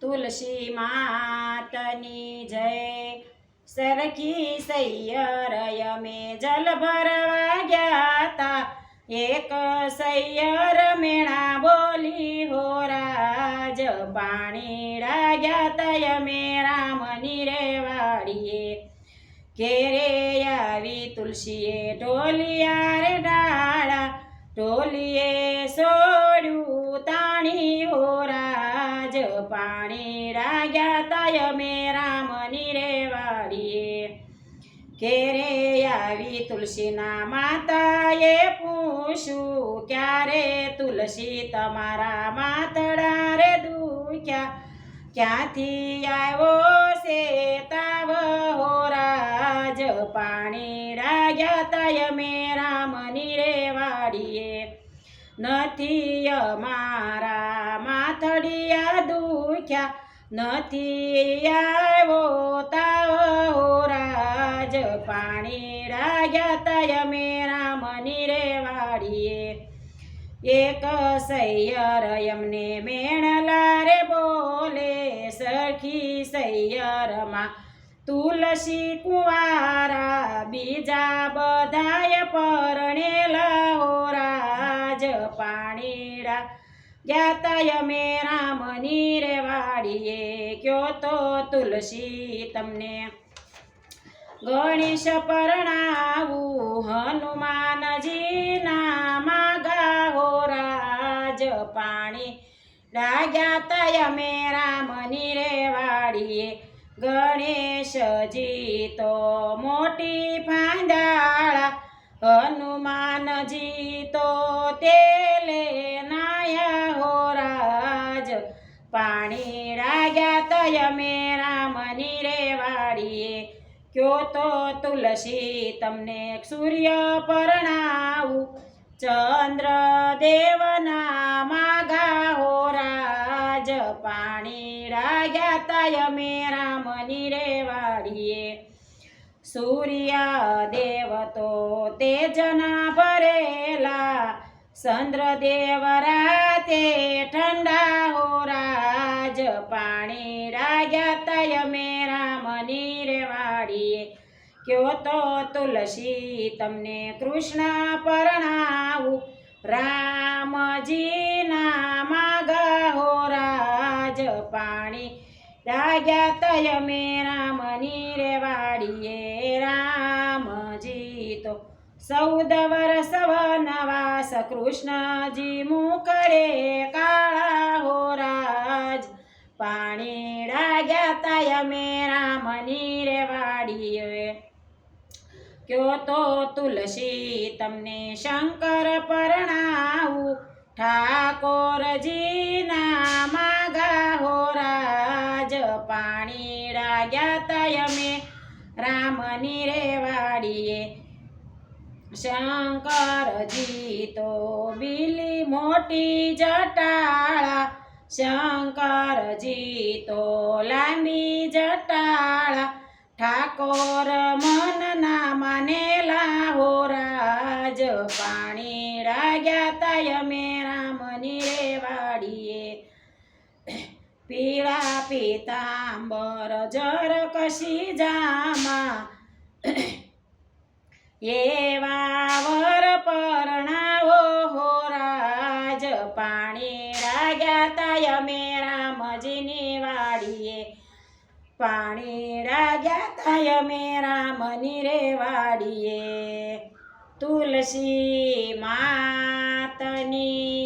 તુલસી માતની જય. સરખી સૈયર અમે જલ ભરવા ગયા તા. એક સૈયર મેણા બોલી, હો રાજ પાણી રાગ્યા તય મે રામની રે વાડીએ ઘેરે આવી તુલસીએ ઢોલિયા રે ડાળા ઢોલીએ તાય મે રામની રે વાડીએ ઘેરે આવી તુલસીના માતાએ પૂછું ક્યારે તુલસી તમારા માતડા રે દુખ્યા? ક્યાંથી આવ્યો છે? તાવ હો રાજ પાણી રાગ્યા તાય મે રામની રે વાડીએ નથી અમારા માથડિયા દુખ્યા. નથી આવ્યો તાવો રાજ પાણી રાગ્યા તાય મેરા રામની રે વાડીએ એક સૈયર એમને મેણલા રે બોલે, સરખી સૈયરમાં તુલસી કુંવારા, બીજા બધાય પરણેલા, હો રાજ પાણીડા જ્ઞાતાય મેં રામની રે વાડીએ કયો તો તુલસી તમને? ગણેશ પરણાવું હનુમાનજીના માગા હો રાજ પાણી. લાગ્યા તય મે રામની રે વાડીએ ગણેશજી તો મોટી ફાંદાળા. હનુમાનજી તો તેલે પાણી રાગ્યા તય મે રામની રે વાડીએ કયો તો તુલસી તમને સૂર્ય પરણાવું. ચંદ્ર દેવના માગા હો રાજ પાણી રાજા તય મે રામની રે વાડીએ સૂર્ય દેવ તો તેજના ભરેલા. ચંદ્ર દેવ રાતે ઠંડા રાજ પાણી રાજા તય મે રામની રે વાડીએ કયો તો તુલસી તમને કૃષ્ણ પરણાવું. રામજીના માગા હો રાજ પાણી. રાગ્યા તય મે રામની રે વાડીએ રામજી તો ચૌદ વર્ષ વનવાસ કૃષ્ણજી મુખડે કાળા રાજ પાણી ગયા તાય મે રામની રે વાડીએ કયો તો તુલસી તમને શંકર પરણાવું. ઠાકોરજીના માગા હો રાજ. પાણી રાગ્યા તાય મે રામની રે વાડીએ શંકરજી તો બીલી મોટી જટાળા. શંકરજી તો લાંબી જટાળા, ઠાકોર મનના માને હો રાજ. પાણી રાગ્યા તાય મે રામની રે વાડીએ પીળા પીતાંબર જર કશી જામા. એવા તાય મે રામજીની વાડીએ. પાણી રાગ્યા તાય અમે રામની રે વાડીએ. તુલસી માતની